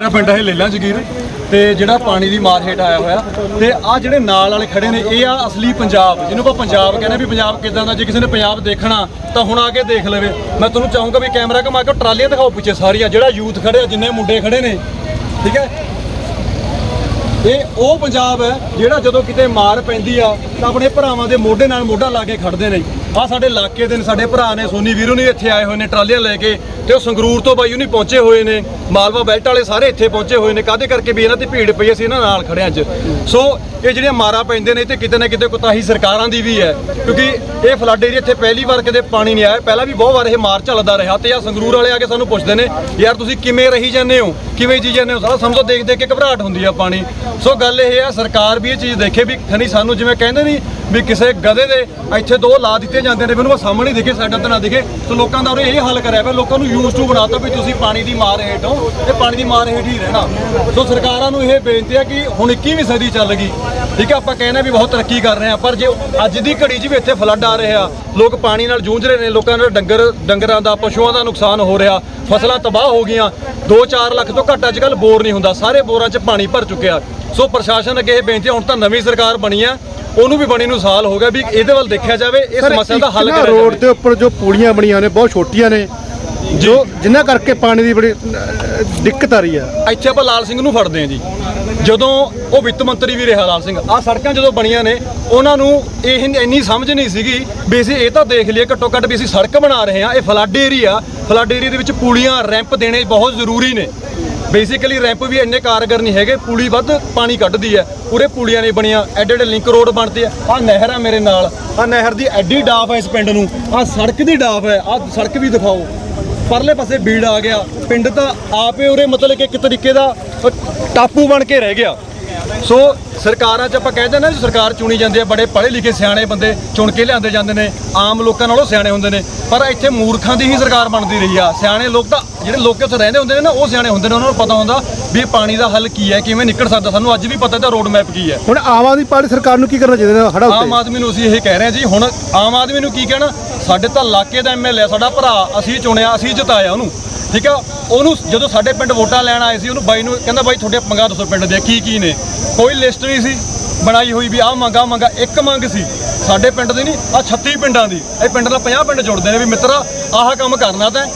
ਮੇਰਾ ਪਿੰਡ ਹੈ ਲੇਲਾ ਜਗੀਰ ਤੇ ਜਿਹੜਾ ਪਾਣੀ ਦੀ ਮਾਰ ਹੇਠ ਆਇਆ ਹੋਇਆ ਤੇ ਆ ਜਿਹੜੇ ਨਾਲ ਵਾਲੇ ਖੜੇ ਨੇ, ਇਹ ਆ ਅਸਲੀ ਪੰਜਾਬ, ਜਿਹਨੂੰ ਆਪਾਂ ਪੰਜਾਬ ਕਹਿੰਦੇ ਵੀ ਪੰਜਾਬ ਕਿਦਾਂ ਦਾ, ਜੇ ਕਿਸੇ ਨੇ ਪੰਜਾਬ ਦੇਖਣਾ ਤਾਂ ਹੁਣ ਆ ਕੇ ਦੇਖ ਲਵੇ। ਮੈਂ ਤੁਹਾਨੂੰ ਚਾਹੂੰਗਾ ਵੀ ਕੈਮਰਾ ਘੁਮਾ ਕੇ ਟਰਾਲੀਆਂ ਦਿਖਾਓ ਪਿੱਛੇ ਸਾਰੀਆਂ ਜਿਹੜਾ ਯੂਥ ਖੜਿਆ ਜਿੰਨੇ ਮੁੰਡੇ ਖੜੇ ਨੇ, ਠੀਕ ਹੈ? ਇਹ ਉਹ ਪੰਜਾਬ ਹੈ ਜਿਹੜਾ ਜਦੋਂ ਕਿਤੇ ਮਾਰ ਪੈਂਦੀ ਆ ਤਾਂ ਆਪਣੇ ਭਰਾਵਾਂ ਦੇ ਮੋਢੇ ਨਾਲ ਮੋਢਾ ਲਾ ਕੇ ਖੜਦੇ ਨੇ। ਆ ਸਾਡੇ ਇਲਾਕੇ ਦੇ ਨੇ, ਸਾਡੇ ਭਰਾ ਨੇ, ਸੋਨੀ ਵੀਰੂ ਨੇ ਇੱਥੇ ਆਏ ਹੋਏ ਨੇ, ਟਰਾਲੀਆਂ ਲੈ ਕੇ ਤੇ ਉਹ ਸੰਗਰੂਰ ਤੋਂ ਬਾਈ ਉਹਨੀ ਪਹੁੰਚੇ ਹੋਏ ਨੇ, ਮਾਲਵਾ ਬੈਲਟ ਵਾਲੇ ਸਾਰੇ ਇੱਥੇ ਪਹੁੰਚੇ ਹੋਏ ਨੇ, ਕਾਹਦੇ ਕਰਕੇ ਵੀ ਇਹਨਾਂ ਤੇ ਭੀੜ ਪਈ ਅਸੀਂ ਇਹਨਾਂ ਨਾਲ ਖੜਿਆਂ ਅੱਜ। ਸੋ ਇਹ ਜਿਹੜੀਆਂ ਮਾਰਾਂ ਪੈਂਦੇ ਨੇ ਤੇ ਕਿਤੇ ਨਾ ਕਿਤੇ ਕੁਤਾਹੀ ਸਰਕਾਰਾਂ ਦੀ ਵੀ ਹੈ। ਕਿਉਂਕਿ ਇਹ ਫਲੱਡ ਏਰੀਆ ਇੱਥੇ ਪਹਿਲੀ ਵਾਰ ਕਦੇ ਪਾਣੀ ਨਹੀਂ ਆਇਆ। ਪਹਿਲਾਂ ਵੀ ਬਹੁਤ ਵਾਰ ਇਹ ਮਾਰ ਚੱਲਦਾ ਰਿਹਾ ਤੇ ਆ ਸੰਗਰੂਰ ਵਾਲੇ ਆ ਕੇ ਸਾਨੂੰ ਪੁੱਛਦੇ ਨੇ, ਯਾਰ ਤੁਸੀਂ ਕਿਵੇਂ ਰਹੀ ਜਾਂਦੇ ਹੋ? ਕਿਵੇਂ ਜੀ ਜਾਂਦੇ ਹੋ? ਸਾਰਾ ਸਮਝੋ ਦੇਖ ਦੇਖ ਕੇ ਘਬਰਾਹਟ ਹੁੰਦੀ ਆ ਪਾਣੀ। ਸੋ ਗੱਲ ਇਹ ਆ ਸਰਕਾਰ ਵੀ ਇਹ ਚੀਜ਼ ਦੇਖੇ ਵੀ ਖਨੀ ਸਾਨੂੰ ਜਿਵੇਂ ਕਹਿੰਦੇ ਨਹੀਂ ਵੀ ਕਿਸੇ ਗਧੇ ਦੇ ਇੱਥੇ ਦੋ ਲਾ ਦਿੱਤੇ ਜਾਂਦੇ ਨੇ, ਵੀ ਉਹਨੂੰ ਉਹ ਸਾਹਮਣੇ ਦਿਖੇ ਸਾਈਡਾਂ ਤੇ ਨਾ ਦਿਖੇ। ਸੋ ਲੋਕਾਂ ਦਾ ਉਹਨੇ ਇਹ ਹੱਲ ਕਰਿਆ ਪਿਆ, ਲੋਕਾਂ ਨੂੰ ਯੂਜ਼ ਟੂ ਬਣਾਤਾ ਵੀ ਤੁਸੀਂ ਪਾਣੀ ਦੀ ਮਾਰ ਹੇਠ ਹੋ ਤੇ ਪਾਣੀ ਦੀ ਮਾਰ ਹੇਠ ਹੀ ਰਹਿਣਾ। ਸੋ ਸਰਕਾਰਾਂ ਨੂੰ ਇਹ ਬੇਨਤੀ ਹੈ ਕਿ ਹੁਣ 21ਵੀਂ ਸਦੀ ਚੱਲ ਗਈ। ਠੀਕ ਹੈ ਆਪਾਂ ਕਹਿੰਦੇ ਵੀ ਬਹੁਤ ਤਰੱਕੀ ਕਰ ਰਹੇ ਆ ਪਰ ਜੇ ਅੱਜ ਦੀ ਘੜੀ 'ਚ ਵੀ ਇੱਥੇ ਫਲੱਡ ਆ ਰਿਹਾ ਲੋਕ ਪਾਣੀ ਨਾਲ ਜੂਝ ਰਹੇ ਨੇ ਲੋਕਾਂ ਦਾ ਡੰਗਰ ਡੰਗਰਾਂ ਦਾ ਪਸ਼ੂਆਂ ਦਾ ਨੁਕਸਾਨ ਹੋ ਰਿਹਾ ਫਸਲਾਂ ਤਬਾਹ ਹੋ ਗਈਆਂ 2-4 ਲੱਖ ਤੋਂ ਘੱਟ ਅੱਜ ਕੱਲ ਬੋਰ ਨਹੀਂ ਹੁੰਦਾ ਸਾਰੇ ਬੋਰਾਂ 'ਚ ਪਾਣੀ ਭਰ ਚੁੱਕਿਆ। ਸੋ ਪ੍ਰਸ਼ਾਸਨ ਅੱਗੇ ਇਹ ਬੇਨਤੀ ਹੁਣ ਤਾਂ ਨਵੀਂ ਸਰਕਾਰ ਬਣੀ ਆ ਉਹਨੂੰ ਵੀ ਬਣੀ ਨੂੰ ਸਾਲ ਹੋ ਗਿਆ ਵੀ ਇਹਦੇ ਵੱਲ ਦੇਖਿਆ ਜਾਵੇ ਇਹ ਸਰ, ਸਮੱਸਿਆ ਦਾ ਹੱਲ ਕਰਿਆ ਰੋਡ ਦੇ ਉੱਪਰ ਜੋ ਪੁਲੀਆਂ ਬਣੀਆਂ ਨੇ ਬਹੁਤ ਛੋਟੀਆਂ ਨੇ ਜੋ ਜਿਨ੍ਹਾਂ ਕਰਕੇ ਪਾਣੀ ਦੀ ਬੜੀ ਅਹ, ਦਿੱਕਤ ਆ ਰਹੀ ਆ। ਇੱਥੇ ਆਪਾਂ ਲਾਲ ਸਿੰਘ ਨੂੰ ਫੜਦੇ ਹਾਂ ਜੀ। ਜਦੋਂ ਉਹ ਵਿੱਤ ਮੰਤਰੀ ਵੀ ਰਿਹਾ ਲਾਲ ਸਿੰਘ। ਆਹ ਸੜਕਾਂ ਜਦੋਂ ਬਣੀਆਂ ਨੇ ਉਹਨਾਂ ਨੂੰ ਇਹ ਇੰਨੀ ਸਮਝ ਨਹੀਂ ਸੀਗੀ ਵੀ ਅਸੀਂ ਇਹ ਤਾਂ ਦੇਖ ਲਈਏ ਘੱਟੋ ਘੱਟ ਵੀ ਅਸੀਂ ਸੜਕ ਬਣਾ ਰਹੇ ਹਾਂ ਇਹ ਫਲੱਡ ਏਰੀਆ। ਫਲੱਡ ਏਰੀਆ ਦੇ ਵਿੱਚ ਪੁਲੀਆਂ ਰੈਂਪ ਦੇਣੇ ਬਹੁਤ ਜ਼ਰੂਰੀ ਨੇ। ਬੇਸਿਕਲੀ ਰੈਂਪ ਵੀ ਇੰਨੇ ਕਾਰਗਰ ਨਹੀਂ ਹੈਗੇ ਪੁਲੀ ਵੱਧ ਪਾਣੀ ਕੱਢਦੀ ਹੈ। ਪੂਰੇ ਪੁਲੀਆਂ ਨਹੀਂ ਬਣੀਆਂ ਐਡੇ ਐਡੇ ਲਿੰਕ ਰੋਡ ਬਣਦੇ ਆ। ਆਹ ਨਹਿਰ ਆ ਮੇਰੇ ਨਾਲ ਆਹ ਨਹਿਰ ਦੀ ਐਡੀ ਡਾਫ ਹੈ ਇਸ ਪਿੰਡ ਨੂੰ ਆਹ ਸੜਕ ਦੀ ਡਾਫ ਹੈ ਆਹ ਸੜਕ ਵੀ ਦਿਖਾਓ। ਪਰਲੇ ਪਾਸੇ ਬੀੜ ਆ ਗਿਆ। ਪਿੰਡ ਤਾਂ ਆਪੇ ਉਰੇ ਮਤਲਬ ਕਿ ਇੱਕ ਤਰੀਕੇ ਦਾ ਟਾਪੂ ਬਣ ਕੇ ਰਹਿ ਗਿਆ। ਸੋ ਸਰਕਾਰਾਂ 'ਚ ਆਪਾਂ ਕਹਿੰਦੇ ਨਾ ਜੀ ਸਰਕਾਰ ਚੁਣੀ ਜਾਂਦੀ ਹੈ ਬੜੇ ਪੜ੍ਹੇ ਲਿਖੇ ਸਿਆਣੇ ਬੰਦੇ ਚੁਣ ਕੇ ਲਿਆਂਦੇ ਜਾਂਦੇ ਨੇ ਆਮ ਲੋਕਾਂ ਨਾਲੋਂ ਸਿਆਣੇ ਹੁੰਦੇ ਨੇ। ਪਰ ਇੱਥੇ ਮੂਰਖਾਂ ਦੀ ਹੀ ਸਰਕਾਰ ਬਣਦੀ ਰਹੀ ਆ। ਸਿਆਣੇ ਲੋਕ ਤਾਂ ਜਿਹੜੇ ਲੋਕ ਉੱਥੇ ਰਹਿੰਦੇ ਹੁੰਦੇ ਨੇ ਨਾ ਉਹ ਸਿਆਣੇ ਹੁੰਦੇ ਨੇ ਉਹਨਾਂ ਨੂੰ ਪਤਾ ਹੁੰਦਾ ਵੀ ਇਹ ਪਾਣੀ ਦਾ ਹੱਲ ਕੀ ਹੈ ਕਿਵੇਂ ਨਿਕਲ ਸਕਦਾ। ਸਾਨੂੰ ਅੱਜ ਵੀ ਪਤਾ ਇਹਦਾ ਰੋਡ ਮੈਪ ਕੀ ਹੈ। ਹੁਣ ਆਮ ਆਦਮੀ ਪਾਰਟੀ ਸਰਕਾਰ ਨੂੰ ਕੀ ਕਰਨਾ ਚਾਹੀਦਾ? ਹੜਾ ਆਮ ਆਦਮੀ ਨੂੰ ਅਸੀਂ ਇਹ ਕਹਿ ਰਹੇ ਹਾਂ ਜੀ ਹੁਣ ਆਮ ਆਦਮੀ ਨੂੰ ਕੀ ਕਹਿਣਾ? ਸਾਡੇ ਤਾਂ ਇਲਾਕੇ ਦਾ ਐਮਐਲਏ ਸਾਡਾ ਭਰਾ, ਅਸੀਂ ਚੁਣਿਆ, ਅਸੀਂ ਜਿਤਾਇਆ ਉਹਨੂੰ। ਠੀਕ ਆ? ਉਹਨੂੰ ਜਦੋਂ ਸਾਡੇ ਪਿੰਡ ਵੋਟਾਂ ਲੈਣ ਆਏ ਸੀ, ਉਹਨੂੰ ਬਾਈ ਨੂੰ ਕਹਿੰਦਾ, ਬਾਈ, ਤੁਹਾਡੇ ਮੰਗਾ ਦੱਸੋ ਪਿੰਡ ਦੇ ਕੀ ਕੀ ਨੇ? ਕੋਈ ਲਿਸਟ ਨਹੀਂ ਸੀ ਬਣਾਈ ਹੋਈ ਵੀ ਆਹ ਮੰਗਾ ਮੰਗਾ ਇੱਕ ਮੰਗ ਸੀ। ਸਾਡੇ ਪਿੰਡ ਦੀ ਨਹੀਂ ਆ 36 ਪਿੰਡਾਂ ਦੀ। ਇਹ ਪਿੰਡ ਨਾਲ 50 ਪਿੰਡ ਜੁੜਦੇ ਨੇ ਵੀ, ਮਿੱਤਰਾ, ਆਹ ਕੰਮ ਕਰਨਾ ਤਾਂ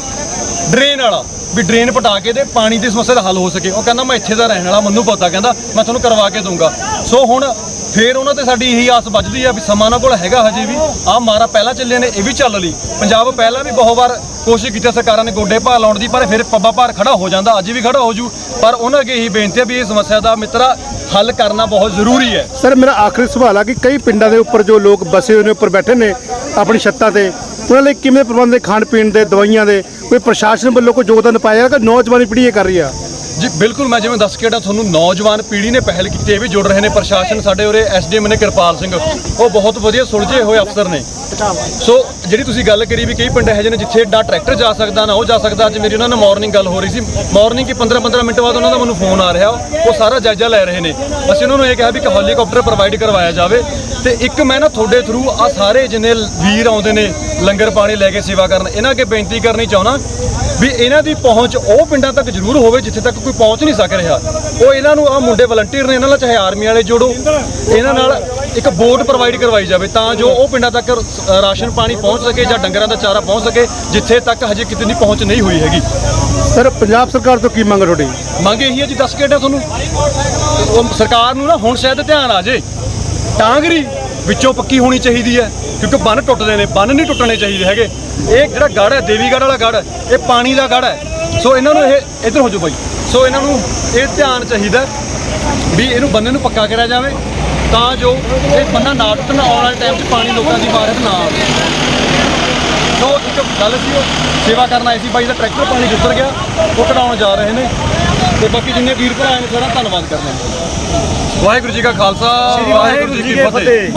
ਡਰੇਨ ਵਾਲਾ। ਵੀ ਡਰੇਨ ਪਟਾ ਕੇ ਤੇ ਪਾਣੀ ਦੀ ਸਮੱਸਿਆ ਦਾ ਹੱਲ ਹੋ ਸਕੇ। ਉਹ ਕਹਿੰਦਾ, ਮੈਂ ਇੱਥੇ ਦਾ ਰਹਿਣ ਵਾਲਾ, ਮੈਨੂੰ ਪਤਾ। ਕਹਿੰਦਾ, ਮੈਂ ਤੁਹਾਨੂੰ ਕਰਵਾ ਕੇ ਦੂੰਗਾ ਸੋ ਹੁਣ ਫੇਰ ਉਹਨਾਂ ਤੇ ਸਾਡੀ ਇਹੀ ਆਸ ਵੱਜਦੀ ਆ ਵੀ ਸਮਾਂ ਉਹਨਾਂ ਕੋਲ ਹੈਗਾ ਹਜੇ ਵੀ। ਆਹ ਮਾਰਾ ਪਹਿਲਾਂ ਚੱਲੇ ਨੇ, ਇਹ ਵੀ ਚੱਲ ਲਈ। ਪੰਜਾਬ ਪਹਿਲਾਂ ਵੀ ਬਹੁਤ ਵਾਰ ਕੋਸ਼ਿਸ਼ ਕੀਤੀ ਸਰਕਾਰਾਂ ਨੇ ਗੋਡੇ ਭਾਰ ਲਾਉਣ ਦੀ, ਪਰ ਫਿਰ ਪੱਬਾ ਭਾਰ ਖੜਾ ਹੋ ਜਾਂਦਾ, ਅੱਜ ਵੀ ਖੜਾ ਹੋ ਜੂ। ਪਰ ਉਹਨਾਂ ਅੱਗੇ ਇਹੀ ਬੇਨਤੀ ਹੈ ਵੀ ਇਹ ਸਮੱਸਿਆ ਦਾ ਮਿੱਤਰਾ ਹੱਲ ਕਰਨਾ ਬਹੁਤ ਜ਼ਰੂਰੀ ਹੈ। ਸਰ, ਮੇਰਾ ਆਖਰੀ ਸਵਾਲ ਆ ਕਿ ਕਈ ਪਿੰਡਾਂ ਦੇ ਉੱਪਰ ਜੋ ਲੋਕ ਬਸੇ ਹੋਏ ਨੇ, ਉੱਪਰ ਬੈਠੇ ਨੇ ਆਪਣੀ ਛੱਤਾਂ ਤੇ ਉਹਨਾਂ ਲਈ ਕਿਵੇਂ ਪ੍ਰਬੰਧ ਦੇ ਖਾਣ ਪੀਣ ਦੇ ਦਵਾਈਆਂ ਦੇ ਕੋਈ ਪ੍ਰਸ਼ਾਸਨ ਵੱਲੋਂ ਕੋਈ ਯੋਗਦਾਨ ਪਾਇਆ ਕਿ ਨੌਜਵਾਨੀ ਪੀੜ੍ਹੀ ਇਹ ਕਰ ਰਹੀ ਆ? ਜੀ ਬਿਲਕੁਲ ਮੈਂ ਜਿਵੇਂ ਦੱਸ ਕੇ ਹਟਾ ਤੁਹਾਨੂੰ ਨੌਜਵਾਨ ਪੀੜ੍ਹੀ ਨੇ ਪਹਿਲ ਕੀਤੀ ਇਹ ਵੀ ਜੁੜ ਰਹੇ ਨੇ ਪ੍ਰਸ਼ਾਸਨ ਸਾਡੇ ਉਰੇ ਐਸਡੀਐਮ ਨੇ ਕਿਰਪਾਲ ਸਿੰਘ ਉਹ ਬਹੁਤ ਵਧੀਆ ਸੁਲਝੇ ਹੋਏ ਅਫਸਰ ਨੇ। ਸੋ ਜਿਹੜੀ ਤੁਸੀਂ ਗੱਲ ਕਰੀ ਵੀ ਕਈ ਪਿੰਡ ਇਹੋ ਜਿਹੇ ਨੇ ਜਿੱਥੇ ਏਡਾ ਟਰੈਕਟਰ ਜਾ ਸਕਦਾ, ਨਾ ਉਹ ਜਾ ਸਕਦਾ। ਅੱਜ ਮੇਰੀ ਉਹਨਾਂ ਨਾਲ ਮਾਰਨਿੰਗ ਗੱਲ ਹੋ ਰਹੀ ਸੀ। ਮਾਰਨਿੰਗ ਕੀ 15 15 ਮਿੰਟ ਬਾਅਦ ਉਹਨਾਂ ਦਾ ਮੈਨੂੰ ਫੋਨ ਆ ਰਿਹਾ। ਉਹ ਸਾਰਾ ਜਾਇਜ਼ਾ ਲੈ ਰਹੇ ਨੇ। ਅਸੀਂ ਉਹਨਾਂ ਨੂੰ ਇਹ ਕਿਹਾ ਵੀ ਇੱਕ ਹੈਲੀਕਾਪਟਰ ਪ੍ਰੋਵਾਈਡ ਕਰਵਾਇਆ ਜਾਵੇ। ਤੇ ਇੱਕ ਮੈਂ ਨਾ ਤੁਹਾਡੇ ਥਰੂ ਆ ਸਾਰੇ ਜਿੰਨੇ ਵੀਰ ਆਉਂਦੇ ਨੇ, ਲੰਗਰ ਪਾਣੀ ਲੈ ਕੇ ਸੇਵਾ ਕਰਨ, ਇਹਨਾਂ ਅੱਗੇ ਬੇਨਤੀ ਕਰਨੀ ਚਾਹੁੰਦਾ ਵੀ ਇਹਨਾਂ ਦੀ ਪਹੁੰਚ ਉਹ ਪਿੰਡਾਂ ਤੱਕ ਜ਼ਰੂਰ ਹੋਵੇ ਜਿੱਥੇ ਤੱਕ ਕੋਈ ਪਹੁੰਚ ਨਹੀਂ ਸਕ ਰਿਹਾ। ਉਹ ਇਹਨਾਂ ਨੂੰ ਆ ਮੁੰਡੇ ਵਲੰਟੀਅਰ ਨੇ, ਇਹਨਾਂ ਨਾਲ ਚਾਹੇ ਆਰਮੀ ਵਾਲੇ ਜੋੜੋ। ਇਹਨਾਂ ਨਾਲ ਇੱਕ ਬੋਟ ਪ੍ਰੋਵਾਈਡ ਕਰਵਾਈ ਜਾਵੇ ਤਾਂ ਜੋ ਉਹ ਪਿੰਡਾਂ ਤੱਕ ਰਾਸ਼ਨ ਪਾਣੀ ਪਹੁੰਚ ਸਕੇ ਜਾਂ ਡੰਗਰਾਂ ਦਾ ਚਾਰਾ ਪਹੁੰਚ ਸਕੇ ਜਿੱਥੇ ਤੱਕ ਹਜੇ ਕਿਤੇ ਨਹੀਂ ਪਹੁੰਚ ਨਹੀਂ ਹੋਈ ਹੈਗੀ। ਸਰ ਪੰਜਾਬ ਸਰਕਾਰ ਤੋਂ ਕੀ ਮੰਗ ਤੁਹਾਡੀ? ਮੰਗ ਇਹੀ ਹੈ ਜੀ ਦੱਸ ਕੇ ਤੁਹਾਨੂੰ। ਉਹ ਸਰਕਾਰ ਨੂੰ ਨਾ ਹੁਣ ਸ਼ਾਇਦ ਧਿਆਨ ਆ ਜੇ। ਟਾਂਗਰੀ ਵਿੱਚੋਂ ਪੱਕੀ ਹੋਣੀ ਚਾਹੀਦੀ ਹੈ ਕਿਉਂਕਿ ਬੰਨ ਟੁੱਟਦੇ ਨੇ ਬੰਨ ਨਹੀਂ ਟੁੱਟਣੇ ਚਾਹੀਦੇ ਹੈਗੇ। ਇਹ ਜਿਹੜਾ ਗੜ ਹੈ ਦੇਵੀਗੜ੍ਹ ਵਾਲਾ ਗੜ ਇਹ ਪਾਣੀ ਦਾ ਗੜ ਹੈ। ਸੋ ਇਹਨਾਂ ਨੂੰ ਇਹ ਇੱਧਰ ਹੋ ਜਾਓ ਬਾਈ। ਸੋ ਇਹਨਾਂ ਨੂੰ ਇਹ ਧਿਆਨ ਚਾਹੀਦਾ ਵੀ ਇਹਨੂੰ ਬੰਨੇ ਨੂੰ ਪੱਕਾ ਕਰਿਆ ਜਾਵੇ ਤਾਂ ਜੋ ਇਹ ਬੰਨਾ ਨਾ ਟੁੱਟਣ ਆਉਣ ਵਾਲੇ ਟਾਈਮ 'ਚ ਪਾਣੀ ਲੋਕਾਂ ਦੀ ਬਾਰਿਸ਼ ਨਾ ਆਵੇ। ਇੱਕ ਗੱਲ ਸੀ ਉਹ ਸੇਵਾ ਕਰਨ ਆਏ ਸੀ ਬਾਈ ਦਾ ਟਰੈਕਟਰ ਪਾਣੀ ਉਤਰ ਗਿਆ ਉਹ ਕਢਾਉਣ ਜਾ ਰਹੇ ਨੇ। ਤੇ ਬਾਕੀ ਜਿੰਨੇ ਵੀਰ ਭਰਾ ਨੇ ਸਾਰਾ ਧੰਨਵਾਦ ਕਰਦੇ ਹਾਂ। ਵਾਹਿਗੁਰੂ ਜੀ ਕਾ ਖਾਲਸਾ ਵਾਹਿਗੁਰੂ ਜੀ ਕੀ ਫਤਿਹ।